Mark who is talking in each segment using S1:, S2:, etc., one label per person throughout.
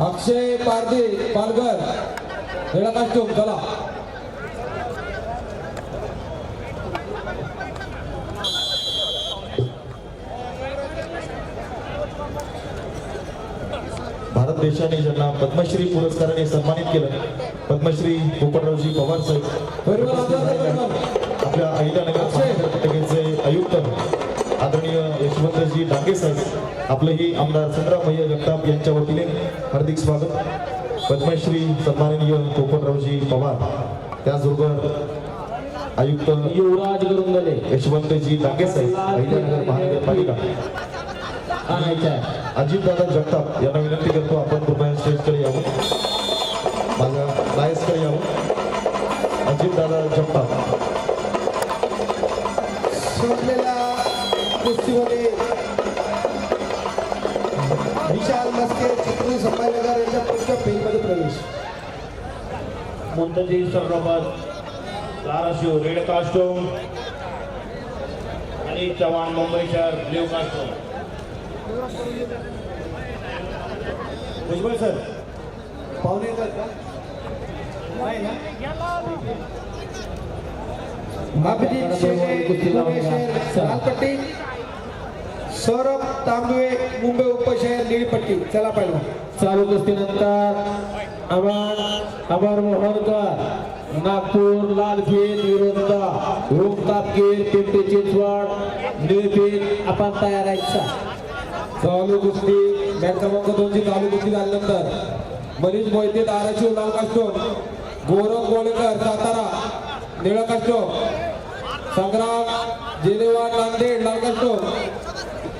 S1: अक्षय पारदे पालघर निळा कास्टूम चला
S2: भारत देशाने ज्यांना पद्मश्री पुरस्काराने सन्मानित केलं पद्मश्री पोपटरावजी पवार साहेब. आपल्या अहिल्यानगर आयुक्त आदरणीय यशवंतजी डांगे साहेब आपलंही आमदार संग्रामय्या जगताप यांच्या वतीने हार्दिक स्वागत. पद्मश्री सन्माननीय पोपटरावजी पवार त्याचबरोबर आयुक्त
S3: युवराज गुरुंगले.
S2: यशवंतजी डांगे साहेब अहिल्यानगर महानगरपालिका. अजितदादा जगताप यांना विनंती करतो आपण कृपया स्टेजकडे यावं. माझ्या डायसकडे यावं. अजितदादा
S4: मुंतजी सरनोबत धाराशिव रेड कास्टूम आणि चव्हाण मुंबई शहर ब्ल्यू कास्टूम.
S5: भुजबळ सर पाहुणे येतात का? नाही ना. अभिजित शेटे पुणे शहर लालपट्टी सौरभ तांबवे मुंबई उपशहर निळपट्टी. चला पहिला.
S3: चालू कुस्तीनंतर अमर अमर मोहनकर. नागपूर लालफीत विरुद्ध ओम तापकीर पिंपरी चिंचवड निळफीत आपण तयार आहे
S1: चालू. कुस्ती. मॅच क्रमांक दोनची चालू कुस्ती झाल्यानंतर मनीष मोहिते धाराशिव लाल कास्टूम गौरव गोळेकर सातारा. निळा कास्टूम संग्राम जेनेवाड नांदेड लाल कास्टूम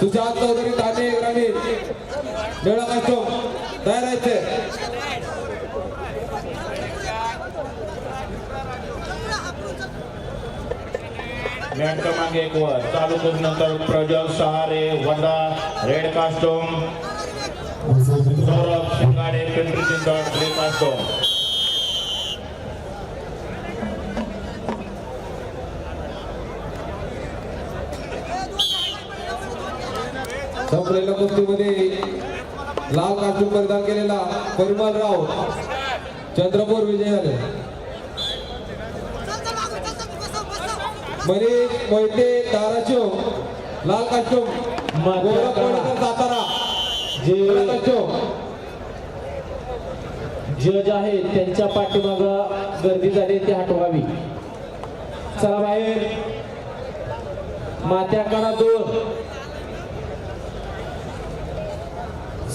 S1: सुशांत चौधरी ठाणे ग्रामीण निळा कास्टूम तयार आहेत ते.
S4: मॅट क्रमांक एक वर चालू नंतर प्रज्वल सहारे वंदा red costume Saurabh Shingade Pimpri Chinchwad blue costume
S1: संपलेल्या कुस्तीमध्ये लाल कास्टूम परिधान केलेला परिमल राव चंद्रपूर विजय झाले मनीष मोहिते धाराशिव लाल कास्टूम कोळेकर सातारा
S3: जज आहेत त्यांच्या पाठीमाग गर्दी झाली ती हटवावी. चला बाहेर. मात्याकडा दोन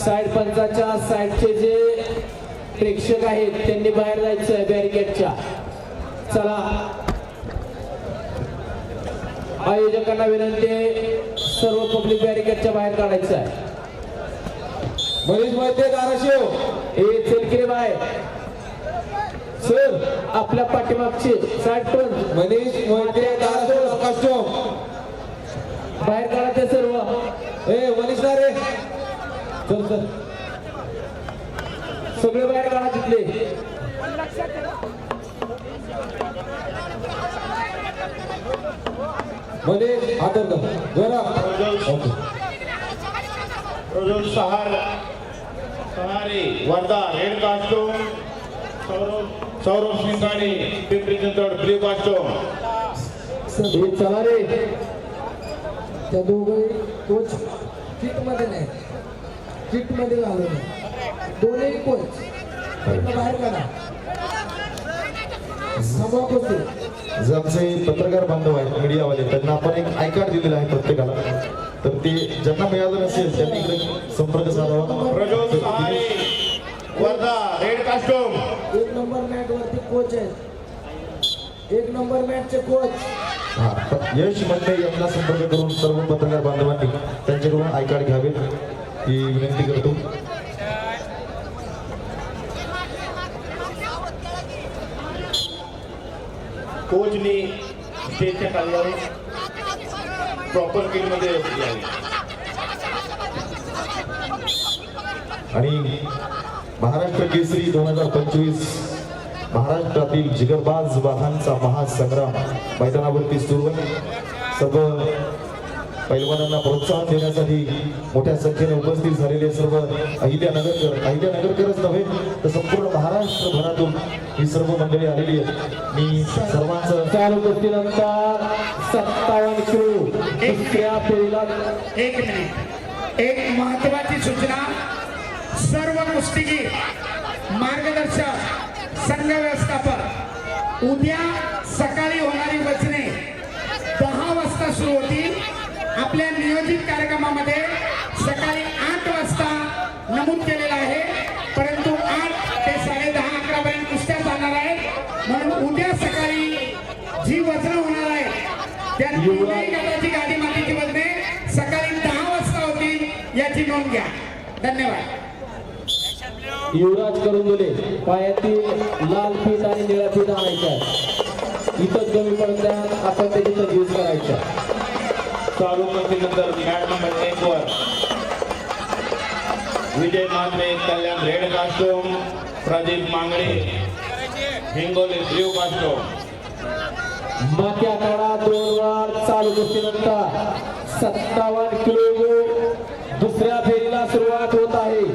S3: साईड पंचाच्या साईडचे जे प्रेक्षक आहेत त्यांनी बाहेर जायचं आहे बॅरिकेडच्या चला. आयोजकांना विनंती आहे सर्व पब्लिक बॅरिकेडच्या बाहेर काढायचं आहे.
S1: मनीष मोहिते धाराशिव.
S3: ए चलकिरे बाय सर आपल्या पाठीमागचे साईड पण.
S1: मनीष मोहिते धाराशिव
S3: बाहेर काढा ते सर्व.
S1: ए मनीष ना रे. चल चल
S3: सगळे बाहेर काढा
S1: मनीष हातर कर जोरा.
S4: Prajwal Prajwal Sahar Sahare Wardha red costume Saurabh Saurabh Pimpri Chinchwad blue costume.
S3: चला रे.
S5: त्या दोघे कोच किटमध्ये नाही किटमध्ये घालू नये दोन्ही कोच. बाहेर काढा.
S2: जे आमचे पत्रकार बांधव आहेत मीडियावाले त्यांना आपण एक आय कार्ड दिलेलं आहे प्रत्येकाला. तर ते ज्यांना मिळालं नसेल त्यांनी इकडे संपर्क साधावा.
S4: Sahare Wardha red costume.
S5: एक नंबर मॅच वरती कोच आहेत. एक नंबर मॅचचे कोच.
S2: हा यश मंडे यांना संपर्क करून सर्व पत्रकार बांधवांनी त्यांच्याकडून आय कार्ड घ्यावे. ही विनंती करतो.
S4: कोचने स्टेजच्या खाली प्रॉपर फील्डमध्ये
S2: आणि महाराष्ट्र केसरी दोन हजार पंचवीस महाराष्ट्रातील जिगरबाज वाघांचा महासंग्राम मैदानावरती सुरू सर्व पैलवानांना प्रोत्साहन देण्यासाठी मोठ्या संख्येने उपस्थित झालेले सर्व अहिल्यानगरकर अहिल्यानगरकरच नव्हे तर संपूर्ण महाराष्ट्रभरातून ही सर्व मंडळी आलेली आहेत. मी सर्वांचं
S3: चालू गोष्टीनंतर सत्तावन्न किलो दुसऱ्या फेरीला
S6: एक मिनिट. एक महत्वाची सूचना. सर्व कुस्तीगीर मार्गदर्शक संघ व्यवस्थापक उद्या सकाळी होणारी वचने दहा वाजता सुरू होतील. आपल्या नियोजित कार्यक्रमामध्ये सकाळी आठ वाजता नमूद केलेलं आहे. परंतु आठ ते साडे दहा अकरा पर्यंत कुस्त्या चालणार आहेत. म्हणून उद्या सकाळी जी वजन होणार आहे त्या गटाची गाडी मातीची वजने सकाळी दहा वाजता होतील याची नोंद घ्या. धन्यवाद.
S3: युवराज करून दिले पायातील लाल फीत आणि निळ्या फीत आणायच्या इथं कमी पडत्या आपण त्याची तजवीज करायच्या
S4: चालू कुस्तीनंतर मॅट नंबर एक वर. Vijay Matre Kalyan red costume Pradeep Mangade Hingoli blue costume.
S3: माथ्या काढा दोन वार चालू कुस्तीनंतर सत्तावन्न किलो दुसऱ्या फेरीला सुरुवात होत आहे.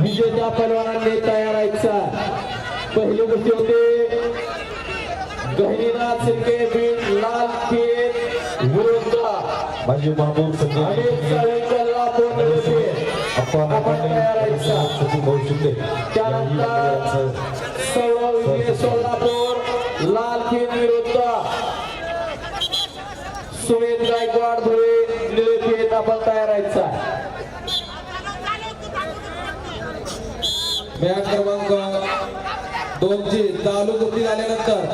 S3: विजेत्या पैलवानांनी तयार व्हायचा पहिली गोष्टी होते गहिनीनाथ शिंदे बीट लाल खेत विरुद्ध
S2: माझे महबूब संजय
S3: सोलापूर लाल खेत विरुद्ध सुमेध गायकवाड धुळे निळेफेत आपण तयार व्हायचा
S1: मॅच क्रमांक दोनची चालू झाल्यानंतर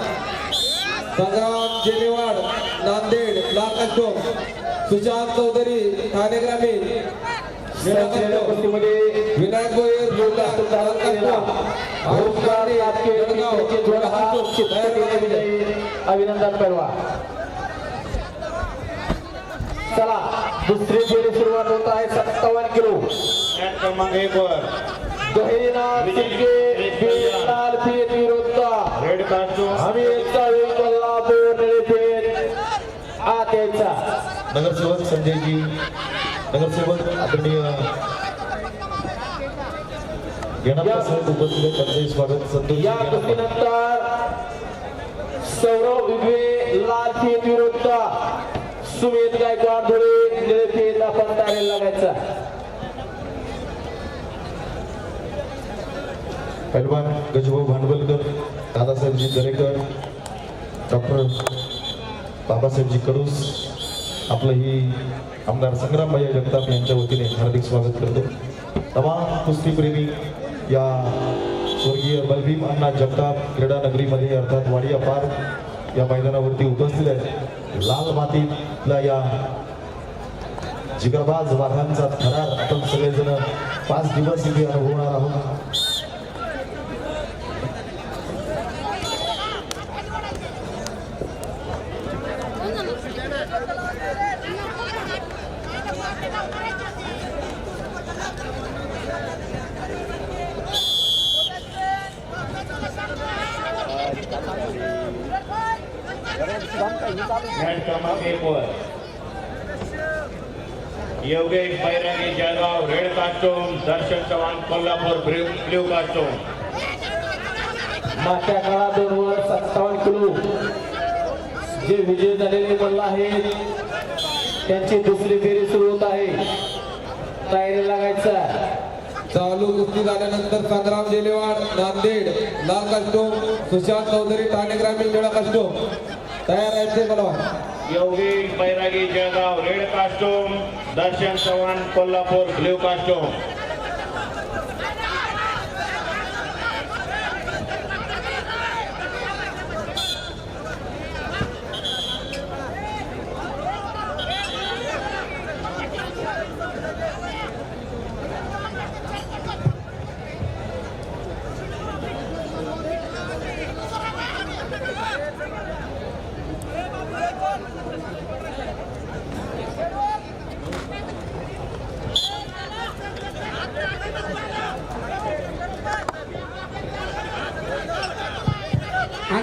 S1: संग्राम जेनेवाड नांदेड लाल सुशांत चौधरी ठाणे ग्रामीण. विनायक.
S3: विजयी अभिनंदन पेडवा चला दुसरी फेरी सुरुवात होत आहे. सत्तावन्न किलो.
S4: क्रमांक एक वर.
S3: बीड लाल विरुद्ध
S4: रेड कास्टोम
S3: अमित चाळी कोल्हापूर निळेफेत आत यायचा
S2: नगरसेवक संजयजी नगरसेवक आदरणीय उपस्थित त्यांचंही स्वागत संतोष
S3: या कुस्तीनंतर सौरव विघे लाल फेत विरुद्ध सुमित गायकवाड धुळे निळेफेत आपण तारेला लागायचा.
S2: पैलवान गजभाऊ भांडवलकर दादासाहेबजी दरेकर डॉक्टर बाबासाहेबजी कडूस आपलं ही आमदार संग्रामभाई जगताप यांच्या वतीने हार्दिक स्वागत करतो. तमाम कुस्तीप्रेमी या स्वर्गीय बलभीम अण्णा जगताप क्रीडा नगरीमध्ये अर्थात वाडिया पार्क या मैदानावरती उपस्थित आहेत. लाल मातीला या जिगरबाज वाघांचा थरार आपण सगळेजण पाच दिवस इथे अनुभवणार आहोत
S4: मॅच क्रमांक एक वर. Yogesh Bairagi Jalgaon red costume Darshan Chavan Kolhapur blue costume
S3: मागच्या काळात दोन वर सत्तावन्न किलो जे विजय झालेले मल्ल आहेत त्यांची दुसरी फेरी सुरू होत आहे. तयारी लागायचा.
S1: चालू कुस्ती झाल्यानंतर संग्राम जेलेवाड नांदेड लाल कास्टोम सुशांत चौधरी ठाणे ग्रामीण निळा कास्टोम तयार राहायचे मला
S4: Yogesh Bairagi Jalgaon red costume Darshan Chavan Kolhapur blue costume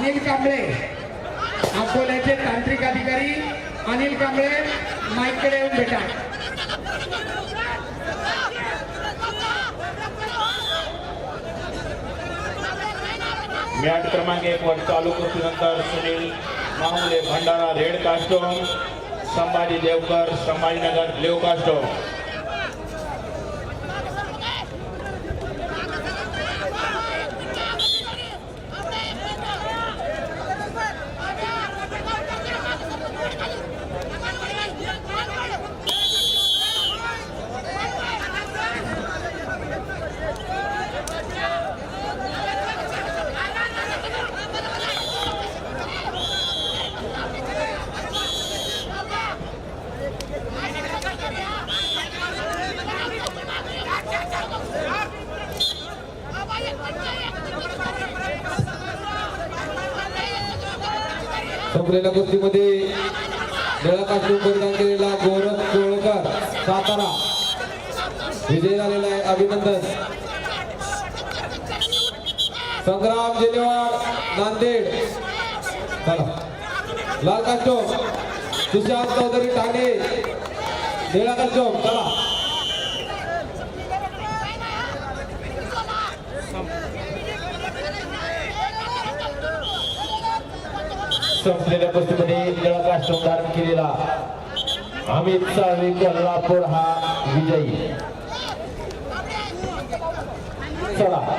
S6: Anil Kamble अकोल्याचे तांत्रिक अधिकारी अनिल कांबळे माईककडे येऊन भेटा.
S4: मॅट क्रमांक एक वर चालू कुस्तीनंतर Sunil Mahule Bhandara red costume Sambhaji Deokar Sambhajinagar blue costume.
S1: संपलेल्या कुस्तीमध्ये निळा परिधान केलेला गौरव कोळकर सातारा. विजय झालेला आहे अभिनंदन. संग्राम जेनेवाड नांदेड. चला. लाल कास्टोम सुशांत चौधरी ठाणे निळा कास्टोम चला.
S3: संपलेल्या कुस्तीमध्ये निळा धारण केलेला अमित साळवी कोल्हापूर हा विजयी. चला.